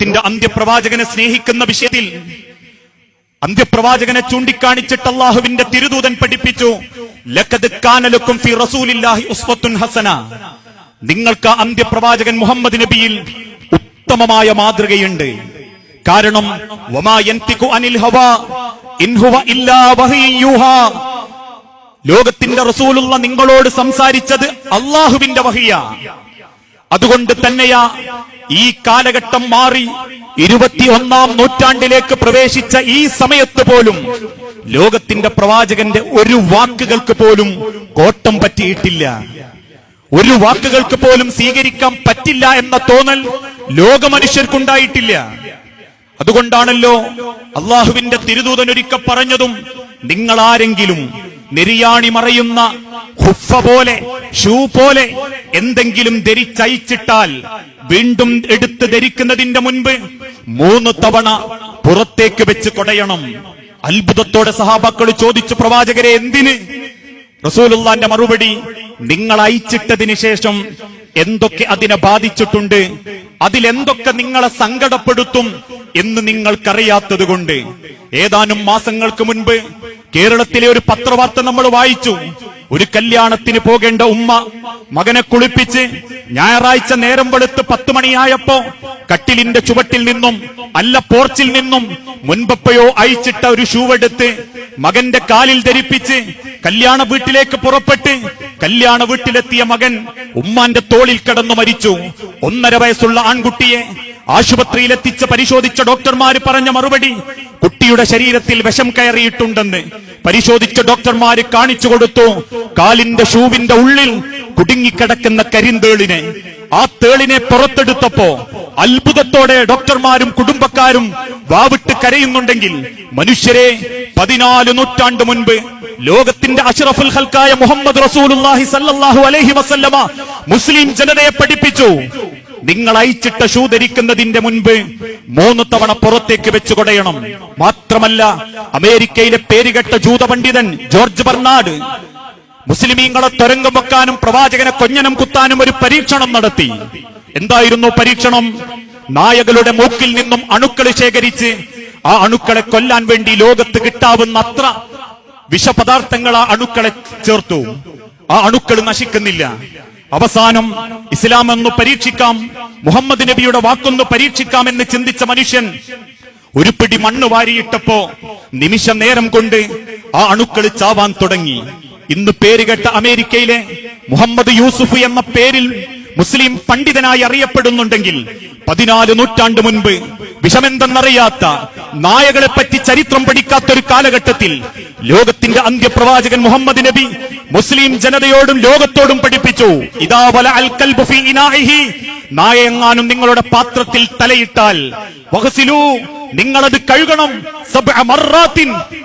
ലോകത്തിന്റെ അന്ത്യപ്രവാചകനെ സ്നേഹിക്കുന്ന വിഷയത്തിൽ അന്ത്യപ്രവാചകനെ ചൂണ്ടിക്കാണിച്ചിട്ട് അള്ളാഹുവിന്റെ തിരുദൂതൻ പഠിപ്പിച്ചു. ഫി റസൂലില്ലാഹി ഉസ്വത്തുൻ ഹസന. നിങ്ങൾക്ക് അന്ത്യപ്രവാചകൻ മുഹമ്മദ് നബിയിൽ ഉത്തമമായ മാതൃകയുണ്ട്. കാരണം അനിൽ ഹവാ ഇല്ലാ ലോകത്തിന്റെ റസൂലുള്ള നിങ്ങളോട് സംസാരിച്ചത് അള്ളാഹുവിന്റെ വഹിയ. അതുകൊണ്ട് തന്നെയാ ഈ കാലഘട്ടം മാറി ഇരുപത്തിയൊന്നാം നൂറ്റാണ്ടിലേക്ക് പ്രവേശിച്ച ഈ സമയത്ത് പോലും ലോകത്തിന്റെ പ്രവാചകന്റെ ഒരു വാക്കുകൾക്ക് പോലും കോട്ടം പറ്റിയിട്ടില്ല. ഒരു വാക്കുകൾക്ക് പോലും സ്വീകരിക്കാൻ പറ്റില്ല എന്ന തോന്നൽ ലോകമനുഷ്യർക്കുണ്ടായിട്ടില്ല. അതുകൊണ്ടാണല്ലോ അള്ളാഹുവിന്റെ തിരുദൂതൻ ഒരിക്ക പറഞ്ഞതും നിങ്ങൾ ആരെങ്കിലും നെരിയാണി മറയുന്ന ഹുഫ പോലെ ഷൂ പോലെ എന്തെങ്കിലും ധരിച്ചയച്ചിട്ടാൽ വീണ്ടും എടുത്ത് ധരിക്കുന്നതിന്റെ മുൻപ് മൂന്ന് തവണ പുറത്തേക്ക് വെച്ച് കൊടയണം. അത്ഭുതത്തോടെ സഹാബാക്കൾ ചോദിച്ചു പ്രവാചകരെ എന്തിന്? റസൂലുള്ളാന്റെ മറുപടി നിങ്ങൾ അയച്ചിട്ടതിന് ശേഷം എന്തൊക്കെ അതിനെ ബാധിച്ചിട്ടുണ്ട് അതിലെന്തൊക്കെ നിങ്ങളെ സങ്കടപ്പെടുത്തും എന്ന് നിങ്ങൾക്കറിയാത്തത് കൊണ്ട്. ഏതാനും മാസങ്ങൾക്ക് മുൻപ് കേരളത്തിലെ ഒരു പത്രവാർത്ത നമ്മൾ വായിച്ചു. ഒരു കല്യാണത്തിന് പോകേണ്ട ഉമ്മ മകനെ കുളിപ്പിച്ച് ഞായറാഴ്ച നേരം വെളുത്ത് പത്ത് മണിയായപ്പോ കട്ടിലിന്റെ ചുവട്ടിൽ നിന്നും അല്ല പോർച്ചിൽ നിന്നും മുൻപപ്പയോ അയച്ചിട്ട ഒരു ഷൂ മകന്റെ കാലിൽ ധരിപ്പിച്ച് കല്യാണ വീട്ടിലേക്ക് പുറപ്പെട്ട് കല്യാണ വീട്ടിലെത്തിയ മകൻ ഉമ്മാന്റെ തോളിൽ കടന്നു മരിച്ചു. ഒന്നര വയസ്സുള്ള ആൺകുട്ടിയെ ആശുപത്രിയിൽ എത്തിച്ച് പരിശോധിച്ച ഡോക്ടർമാര് പറഞ്ഞ മറുപടി കുട്ടിയുടെ ശരീരത്തിൽ വിഷം കയറിയിട്ടുണ്ടെന്ന് പരിശോധിച്ച ഡോക്ടർമാര് കാണിച്ചു കൊടുത്തു. കാലിന്റെ ഷൂവിന്റെ ഉള്ളിൽ കുടുങ്ങിക്കിടക്കുന്ന കരിന്തേളിനെ. ആ തേളിനെ പുറത്തെടുത്തപ്പോ അത്ഭുതത്തോടെ ഡോക്ടർമാരും കുടുംബക്കാരും വാവിട്ട് കരയുന്നുണ്ടെങ്കിൽ മനുഷ്യരെ പതിനാല് നൂറ്റാണ്ട് മുൻപ് ലോകത്തിന്റെ അഷ്റഫുൽ ഹൽക്കായ മുഹമ്മദ് റസൂലുള്ളാഹി സല്ലല്ലാഹു അലൈഹി വസല്ലമ മുസ്ലിം ജനതയെ പഠിപ്പിച്ചു. നിങ്ങൾ അയച്ചിട്ട ഷൂ ധരിക്കുന്നതിന്റെ മുൻപ് മൂന്ന് തവണ പുറത്തേക്ക് വെച്ചു കൊടയണം. മാത്രമല്ല അമേരിക്കയിലെ പേരുകെട്ട ജൂത പണ്ഡിതൻ ജോർജ് ബർണാഡ് മുസ്ലിമീങ്ങളെ തുരങ്കം വെക്കാനും പ്രവാചകനെ കൊഞ്ഞനം കുത്താനും ഒരു പരീക്ഷണം നടത്തി. എന്തായിരുന്നു പരീക്ഷണം? നായകളുടെ മൂക്കിൽ നിന്നും അണുക്കൾ ശേഖരിച്ച് ആ അണുക്കളെ കൊല്ലാൻ വേണ്ടി ലോകത്ത് കിട്ടാവുന്ന അത്ര വിഷപദാർത്ഥങ്ങൾ ആ അണുക്കളെ ചേർത്തു. ആ അണുക്കൾ നശിക്കുന്നില്ല. അവസാനം ഇസ്ലാം എന്ന് പരീക്ഷിക്കാം മുഹമ്മദ് നബിയുടെ വാക്കൊന്ന് പരീക്ഷിക്കാം എന്ന് ചിന്തിച്ച മനുഷ്യൻ ഒരു പിടി മണ്ണ് വാരിയിട്ടപ്പോ നിമിഷ നേരം കൊണ്ട് ആ അണുക്കൾ ചാവാൻ തുടങ്ങി. ഇന്ന് പേരുകെട്ട അമേരിക്കയിലെ മുഹമ്മദ് യൂസുഫ് എന്ന പേരിൽ മുസ്ലിം പണ്ഡിതനായി അറിയപ്പെടുന്നുണ്ടെങ്കിൽ പതിനാല് നൂറ്റാണ്ട് മുൻപ് വിഷമെന്തെന്നറിയാത്ത നായകളെ പറ്റി ചരിത്രം പഠിക്കാത്ത ഒരു കാലഘട്ടത്തിൽ ലോകത്തിന്റെ അന്ത്യപ്രവാചകൻ മുഹമ്മദ് നബി മുസ്ലിം ജനതയോടും ലോകത്തോടും പഠിപ്പിച്ചു. ഇതാ വല അൽ കൽബു ഇനാഹി ഇനാഇഹി. നായയെങ്ങാനും നിങ്ങളുടെ പാത്രത്തിൽ തലയിട്ടാൽ വഹസിലു നിങ്ങളത് കഴുകണം.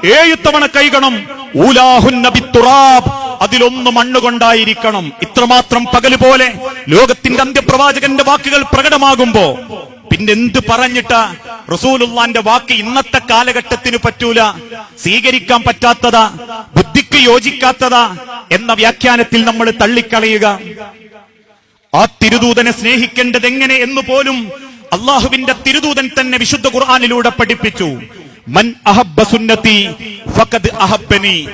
ഏഴ് തവണ കഴുകണം. ഊലാഹുന്ന തുറാബ് അതിലൊന്ന് മണ്ണുകൊണ്ടായിരിക്കണം. ഇത്രമാത്രം പകൽ പോലെ ലോകത്തിന്റെ അന്ത്യപ്രവാചകന്റെ വാക്കുകൾ പ്രകടമാകുമ്പോ പിന്നെ എന്ത് പറഞ്ഞിട്ട? റസൂലുള്ളാന്റെ വാക്ക് ഇന്നത്തെ കാലഘട്ടത്തിന് പറ്റൂല. സ്വീകരിക്കാൻ പറ്റാത്തതാ. ബുദ്ധിക്ക് യോജിക്കാത്തതാ. എന്ന വ്യാഖ്യാനത്തിൽ നമ്മൾ തള്ളിക്കളയുക. ആ തിരുദൂതനെ സ്നേഹിക്കേണ്ടത് എങ്ങനെ എന്ന് പോലും അള്ളാഹുവിന്റെ തിരുദൂതൻ തന്നെ വിശുദ്ധ ഖുർആാനിലൂടെ പഠിപ്പിച്ചു. മൻ അഹബ്ബ സുന്നത്തി ഫഖദ് അഹബ്ബനി.